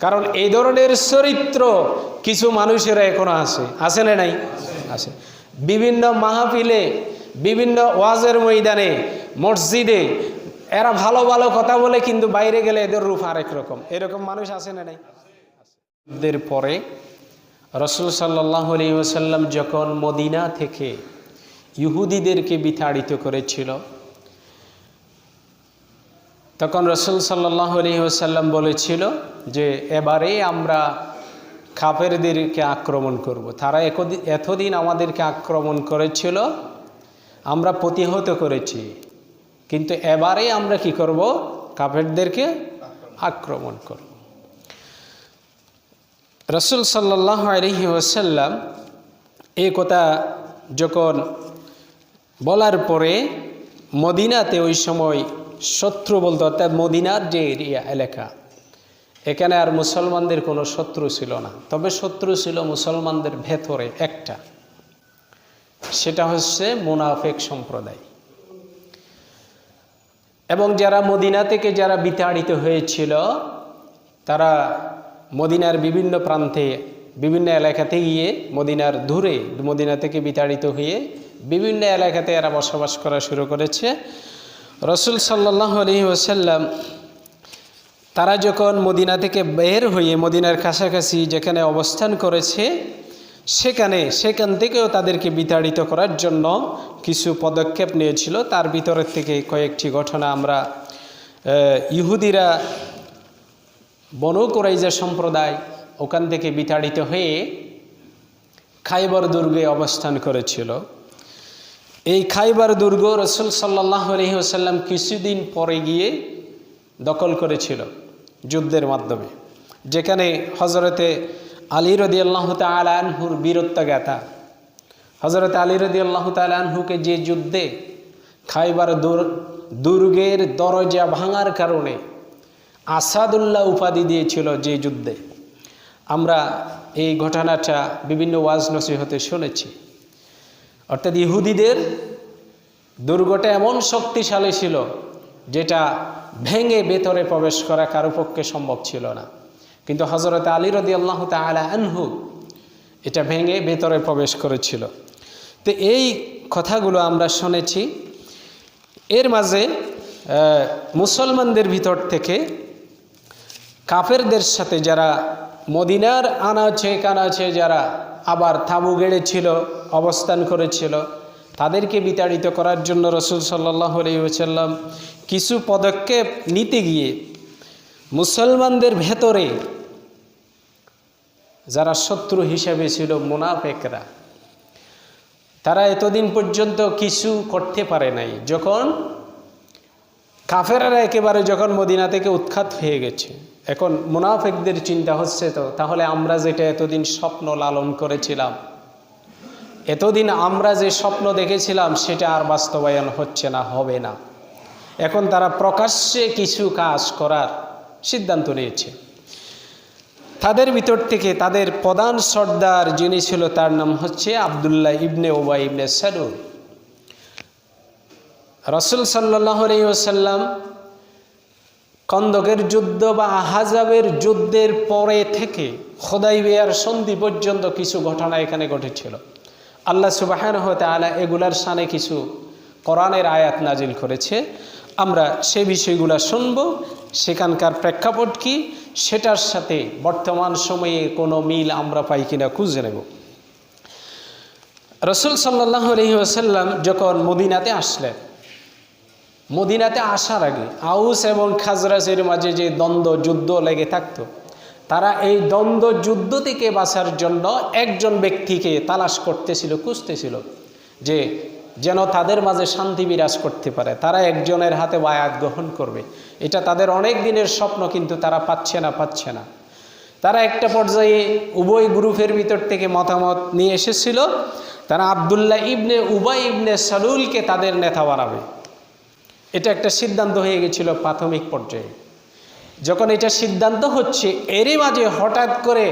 কারণ এই ধরনের চরিত্র কিছু মানুষেরা এখনও আছে। আছে না নাই? আছে। বিভিন্ন মাহফিলে, বিভিন্ন ওয়াজের ময়দানে, মসজিদে, এরা ভালো ভালো কথা বলে কিন্তু বাইরে গেলে এদের রূপ আরেক রকম। এরকম মানুষ আছে না নাই? যুদ্ধের পরে রসুল সাল্লাহ আলী ওসাল্লাম যখন মদিনা থেকে ইহুদিদেরকে বিতাড়িত করেছিল তখন রসুল সাল্লাহ আলী ওসাল্লাম বলেছিল যে, এবারে আমরা কাফেরদেরকে আক্রমণ করব। তারা এতদিন আমাদেরকে আক্রমণ করেছিল, আমরা প্রতিহত করেছি। কিন্তু এবারে আমরা কি করব? কাফেরদেরকে আক্রমণ করব। রসুল সাল্লাহ আলহি ওসাল্লাম এই কথা যখন বলার পরে মদিনাতে ওই সময় শত্রু বলতে অর্থাৎ মদিনার যে এরিয়া, এলাকা, এখানে আর মুসলমানদের কোনো শত্রু ছিল না। তবে শত্রু ছিল মুসলমানদের ভেতরে একটা, সেটা হচ্ছে মুনাফেক সম্প্রদায়। এবং যারা মদিনা থেকে যারা বিতাড়িত হয়েছিল, তারা মদিনার বিভিন্ন প্রান্তে, বিভিন্ন এলাকাতে গিয়ে মদিনার দূরে, মদিনা থেকে বিতাড়িত হয়ে বিভিন্ন এলাকাতে এরা বসবাস করা শুরু করেছে। রসুল সাল্লাহ আলহি ওসাল্লাম তারা যখন মদিনা থেকে বের হয়ে মদিনার কাছাকাছি যেখানে অবস্থান করেছে, সেখানে, সেখান থেকেও তাদেরকে বিতাড়িত করার জন্য কিছু পদক্ষেপ নিয়েছিল। তার ভিতরের থেকে কয়েকটি ঘটনা আমরা ইহুদিরা বনু কোরাইজা সম্প্রদায় ওখান থেকে বিতাড়িত হয়ে খাইবর দুর্গে অবস্থান করেছিল। এই খাইবার দুর্গ রসুল সাল্লাহ আলহিহাসাল্লাম কিছুদিন পরে গিয়ে দখল করেছিল যুদ্ধের মাধ্যমে, যেখানে হজরতে আলী রদি আল্লাহ তালানহুর বীরত্ব জ্ঞাতা হজরত আলী রদি আল্লাহ তালানহুকে যে যুদ্ধে খাইবার দুর- দুর্গের দরজা ভাঙার কারণে আসাদুল্লাহ উপাধি দিয়েছিল যে যুদ্ধে। আমরা এই ঘটনাটা বিভিন্ন ওয়াজ নসিহতে শুনেছি। অর্থাৎ ইহুদিদের দুর্গটা এমন শক্তিশালী ছিল যেটা ভেঙে ভেতরে প্রবেশ করা কারও পক্ষে সম্ভব ছিল না। কিন্তু হজরত আলী রদি আল্লাহ তালা আনহু এটা ভেঙে ভেতরে প্রবেশ করেছিল। তো এই কথাগুলো আমরা শুনেছি। এর মাঝে মুসলমানদের ভিতর থেকে কাফেরদের সাথে যারা মদিনার আনাচে কানাচে যারা আবার তাবু গেড়েছিল, অবস্থান করেছিল। তাদেরকে বিতাড়িত করার জন্য রসুল সাল্লাহ আলাইসাল্লাম কিছু পদক্ষেপ নিতে গিয়ে মুসলমানদের ভেতরে যারা শত্রু হিসেবে ছিল, মুনাফেকরা, তারা এতদিন পর্যন্ত কিছু করতে পারে নাই। যখন কাফেরারা একেবারে যখন মদিনা থেকে উৎখাত হয়ে গেছে এখন মুনাফেকদের চিন্তা হচ্ছে তো, তাহলে আমরা যেটা এতদিন স্বপ্ন লালন করেছিলাম, এতদিন আমরা যে স্বপ্ন দেখেছিলাম, সেটা আর বাস্তবায়ন হচ্ছে না, হবে না। এখন তারা প্রকাশ্যে কিছু কাজ করার সিদ্ধান্ত নিয়েছে। তাদের ভিতর থেকে তাদের প্রধান সর্দার যিনি ছিল, তার নাম হচ্ছে আবদুল্লাহ ইবনে ওবা ইবনে সারুর রসুল সাল্লাহ ওসাল্লাম কন্দকের যুদ্ধ বা আহাজাবের যুদ্ধের পরে থেকে খোদাই বেয়ার সন্ধি পর্যন্ত কিছু ঘটনা এখানে ঘটেছিল। আল্লাহ সুবাহান হতে আলা এগুলার সানে কিছু কোরআনের আয়াত নাজিল করেছে। আমরা সে বিষয়গুলো শুনব। সেখানকার প্রেক্ষাপট কি? সেটার সাথে বর্তমান সময়ে কোনো মিল আমরা পাই কিনা খুঁজে নেব। রসুল সাল্লাহ আলহি আসাল্লাম যখন মদিনাতে আসলেন মদিনাতে আসার আগে আউস এবং খাজরাজের মাঝে যে দ্বন্দ্ব, যুদ্ধ লেগে থাকতো, তারা এই দ্বন্দ্ব যুদ্ধ থেকে বাঁচার জন্য একজন ব্যক্তিকে তালাশ করতেছিল, খুঁজতেছিল যে যেন তাদের মাঝে শান্তি বিরাজ করতে পারে। তারা একজনের হাতে বায়াত গ্রহণ করবে। এটা তাদের অনেক দিনের স্বপ্ন, কিন্তু তারা পাচ্ছে না পাচ্ছে না। তারা একটা পর্যায়ে উভয় গ্রুপের ভিতর থেকে মতামত নিয়ে এসেছিল, তারা আবদুল্লাহ ইবনে উবাই ইবনে সালুলকে তাদের নেতা বানাবে। এটা একটা সিদ্ধান্ত হয়ে গেছিল প্রাথমিক পর্যায়ে। যখন এটা সিদ্ধান্ত হচ্ছে, এরই মাঝে হঠাৎ করে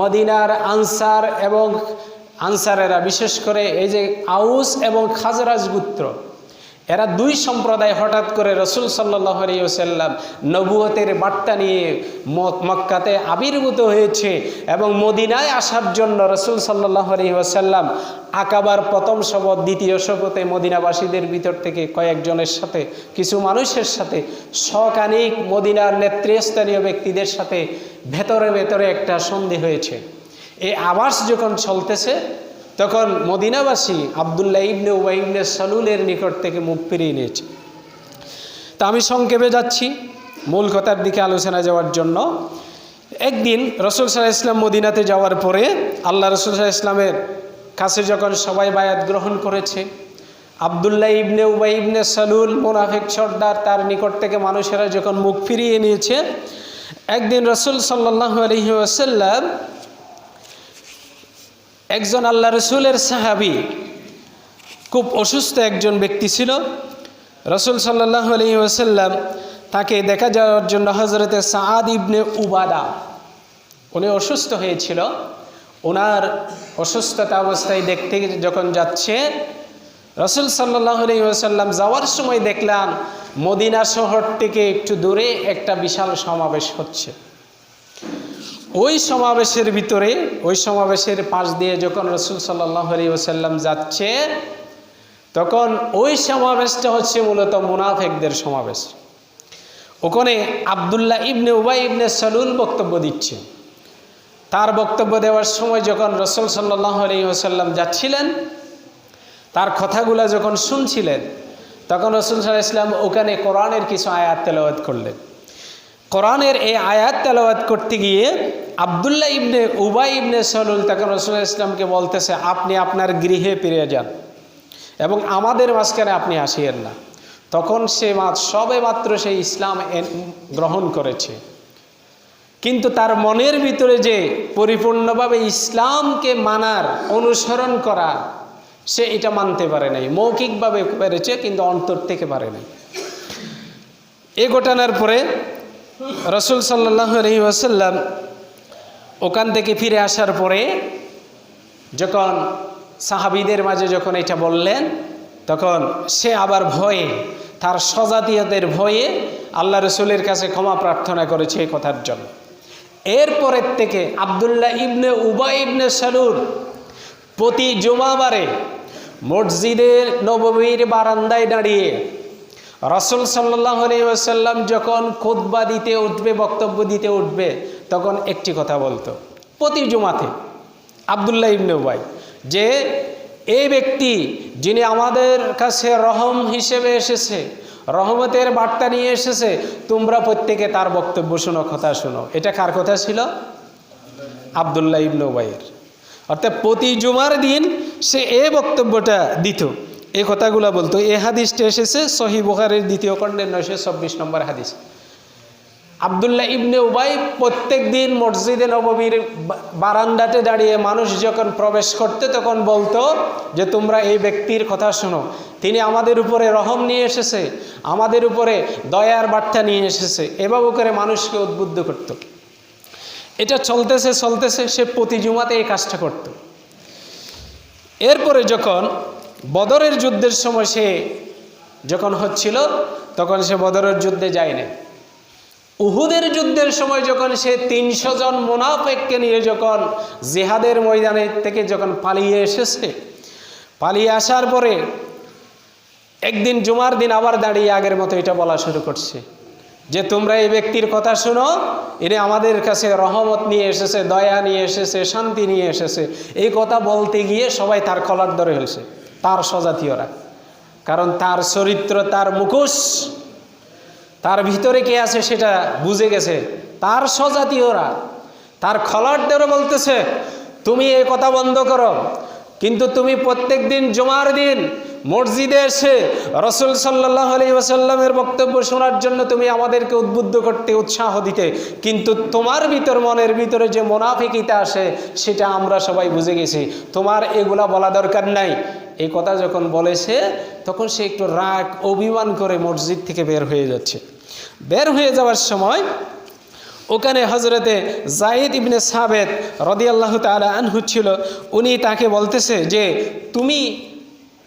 মদিনার আনসার এবং আনসারেরা, বিশেষ করে এই যে আউস এবং খাজরাজ গুত্র এরা দুই সম্প্রদায় হঠাৎ করে রসুল সাল্লাহ আলিয়াল্লাম নবুয়তের বার্তা নিয়ে মক্কাতে আবির্ভূত হয়েছে এবং মদিনায় আসার জন্য রসুল সাল্লাহ আলিয়াল্লাম আকাবার প্রথম শপথ, দ্বিতীয় শপথে মদিনাবাসীদের ভিতর থেকে কয়েকজনের সাথে, কিছু মানুষের সাথে, সকানিক মদিনার নেতৃস্থানীয় ব্যক্তিদের সাথে ভেতরে ভেতরে একটা সন্ধি হয়েছে। এই আবাস যখন চলতেছে তখন মদিনাবাসী আবদুল্লাহ ইবনে উবাই ইবনে সালুলের নিকট থেকে মুখ ফিরিয়ে নিয়েছে। তা আমি সংক্ষেপে যাচ্ছি মূল কথার দিকে আলোচনা যাওয়ার জন্য। একদিন রসুল সাল্লাহ ইসলাম মদিনাতে যাওয়ার পরে আল্লাহ রসুল সাল্লাহ ইসলামের কাছে যখন সবাই বায়াত গ্রহণ করেছে, আবদুল্লাহ ইবনে উবাই ইবনে সালুল মোনাফেক সর্দার তার নিকট থেকে মানুষেরা যখন মুখ ফিরিয়ে নিয়েছে, একদিন রসুল সাল্লাহ আলহি একজন আল্লাহ রসুলের সাহাবি, খুব অসুস্থ একজন ব্যক্তি ছিল। রসুল সাল্লাহ আলী ওসাল্লাম তাকে দেখা যাওয়ার জন্য হজরতে সাদ ইবনে উবাদা, উনি অসুস্থ হয়েছিল। ওনার অসুস্থতা অবস্থায় দেখতে যখন যাচ্ছে, রসুল সাল্লাহ আলী ওসাল্লাম যাওয়ার সময় দেখলাম মদিনা শহর থেকে একটু দূরে একটা বিশাল সমাবেশ হচ্ছে। ওই সমাবেশের ভিতরে, ওই সমাবেশের পাশ দিয়ে যখন রসুল সাল্লাহ আলী ওসাল্লাম যাচ্ছে, তখন ওই সমাবেশটা হচ্ছে মূলত মুনাফেকদের সমাবেশ। ওখানে আবদুল্লাহ ইবনে উবাই ইবনে সালুল বক্তব্য দিচ্ছে। তার বক্তব্য দেওয়ার সময় যখন রসুল সাল্লাহ আলী ওসাল্লাম যাচ্ছিলেন, তার কথাগুলো যখন শুনছিলেন, তখন রসুল সাল্লাহ ইসলাম ওখানে কোরআনের কিছু আয়াত তেলাওয়াত করলেন। কোরআনের এই আয়াত তেলাওয়াত করতে গিয়ে আবদুল্লাহ ইবনে উবাই ইবনে সলুল তখন রসুল ইসলামকে বলতেছে, আপনি আপনার গৃহে ফিরে যান এবং আমাদের মাঝখানে আপনি আসিয়েন না। তখন সে মাত সবে মাত্র সে ইসলাম গ্রহণ করেছে। কিন্তু তার মনের ভিতরে যে পরিপূর্ণভাবে ইসলামকে মানার, অনুসরণ করা, সে এটা মানতে পারে নাই। মৌখিকভাবে পেরেছে, কিন্তু অন্তর থেকে পারে নাই। এ ঘটনার পরে রসুল সাল্লাহ আলহি ওয়াসাল্লাম ওখান থেকে ফিরে আসার পরে যখন সাহাবিদের মাঝে যখন এটা বললেন, তখন সে আবার ভয়ে, তার স্বজাতীয়দের ভয়ে আল্লাহ রসুলের কাছে ক্ষমা প্রার্থনা করেছে এই কথার জন্য। এরপরের থেকে আবদুল্লাহ ইবনে উবা ইবনে সালুর প্রতি জুমাবারে মসজিদের নবমীর বারান্দায় দাঁড়িয়ে রসুল সাল্লাহ আসাল্লাম যখন খুতবা দিতে উঠবে, বক্তব্য দিতে উঠবে, তখন একটি কথা বলতো। প্রতি জুমাতে আবদুল্লাহ ইবনে উবাই যে এই ব্যক্তি যিনি আমাদের কাছে রহম হিসেবে এসেছে, রহমতের বার্তা নিয়ে এসেছে, তোমরা প্রত্যেকে তার বক্তব্য শোনো, কথা শোনো। এটা কার কথা ছিল? আবদুল্লাহ ইবনে উবাইয়ের। অর্থাৎ প্রতি জুমার দিন সে এ বক্তব্যটা দিত। এই কথাগুলো বলতো। এ হাদিসটা এসেছে সহি বুখারের দ্বিতীয় খণ্ডের নয়শো চব্বিশ নম্বর হাদিস। আবদুল্লাহ ইবনে উবাই প্রত্যেক দিন মসজিদে নবমীর বারান্দাতে দাঁড়িয়ে মানুষ যখন প্রবেশ করতে তখন বলতো যে, তোমরা এই ব্যক্তির কথা শোনো। তিনি আমাদের উপরে রহম নিয়ে এসেছে, আমাদের উপরে দয়ার বার্তা নিয়ে এসেছে। এভাবে করে মানুষকে উদ্বুদ্ধ করতো। এটা চলতেছে চলতেছে, সে প্রতি জুমাতে এই কাজটা করত। এরপরে যখন বদরের যুদ্ধের সময় সে যখন হচ্ছিল, তখন সে বদরের যুদ্ধে যায়নি। উহুদের যুদ্ধের সময় যখন সে তিনশো জন মোনাফেককে নিয়ে যখন জেহাদের ময়দানে থেকে যখন পালিয়ে এসেছে, পালিয়ে আসার পরে একদিন জুমার দিন আবার দাঁড়িয়ে আগের মতো এটা বলা শুরু করছে। যে তোমরা এই ব্যক্তির কথা শুনো এনে আমাদের কাছে রহমত নিয়ে এসেছে, দয়া নিয়ে এসেছে, শান্তি নিয়ে এসেছে। এই কথা বলতে গিয়ে সবাই তার কলার ধরে ফেলছে। তার স্বজাতীয়রা। কারণ তার চরিত্র, তার মুখোশ, তার ভিতরে কে আছে সেটা বুঝে গেছে। তার স্বজাতীয়রা, তার খলার ধরে বলতেছে, তুমি এই কথা বন্ধ করো। কিন্তু তুমি প্রত্যেক দিন জমার দিন মসজিদে এসে রসুল সাল্লাহ আলী ওসাল্লামের বক্তব্য শোনার জন্য তুমি আমাদেরকে উদ্বুদ্ধ করতে উৎসাহ দিতে। কিন্তু তোমার ভিতর, মনের ভিতরে যে মোনাফিকিতা আসে, সেটা আমরা সবাই বুঝে গেছি। তোমার এগুলা বলা দরকার নাই। এই কথা যখন বলেছে তখন সে একটু রাগ, অভিমান করে মসজিদ থেকে বের হয়ে যাচ্ছে। বের হয়ে যাওয়ার সময় ওখানে হজরতে জাইদ ইবনে সাবেদ রদি আল্লাহ তালা আনহু ছিল। উনি তাকে বলতেছে যে, তুমি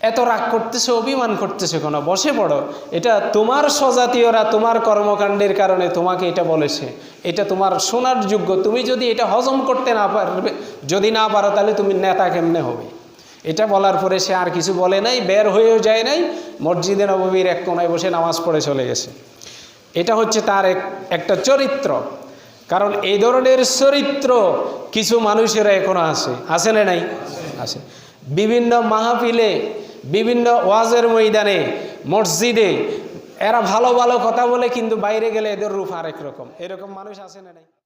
এত রাগ করতেছে, অভিমান করতেছে কোনো? বসে পড়ো। এটা তোমার স্বজাতীয়রা তোমার কর্মকাণ্ডের কারণে তোমাকে এটা বলেছে। এটা তোমার শোনার যোগ্য। তুমি যদি এটা হজম করতে না পারবে, যদি না পারো, তাহলে তুমি নেতা কেমনে হবে? এটা বলার পরে সে আর কিছু বলে নাই, বের হয়েও যায় নাই, মসজিদে নবমীর এক কোনায় বসে নামাজ পড়ে চলে গেছে। এটা হচ্ছে তার এক, একটা চরিত্র। কারণ এই ধরনের চরিত্র কিছু মানুষেরা এখনও আছে। আছে না নাই? আছে। বিভিন্ন মাহফিলে, বিভিন্ন ওয়াজের ময়দানে, মসজিদে, এরা ভালো ভালো কথা বলে, কিন্তু বাইরে গেলে এদের রূপ আরেক রকম। এরকম মানুষ আছে না নাই?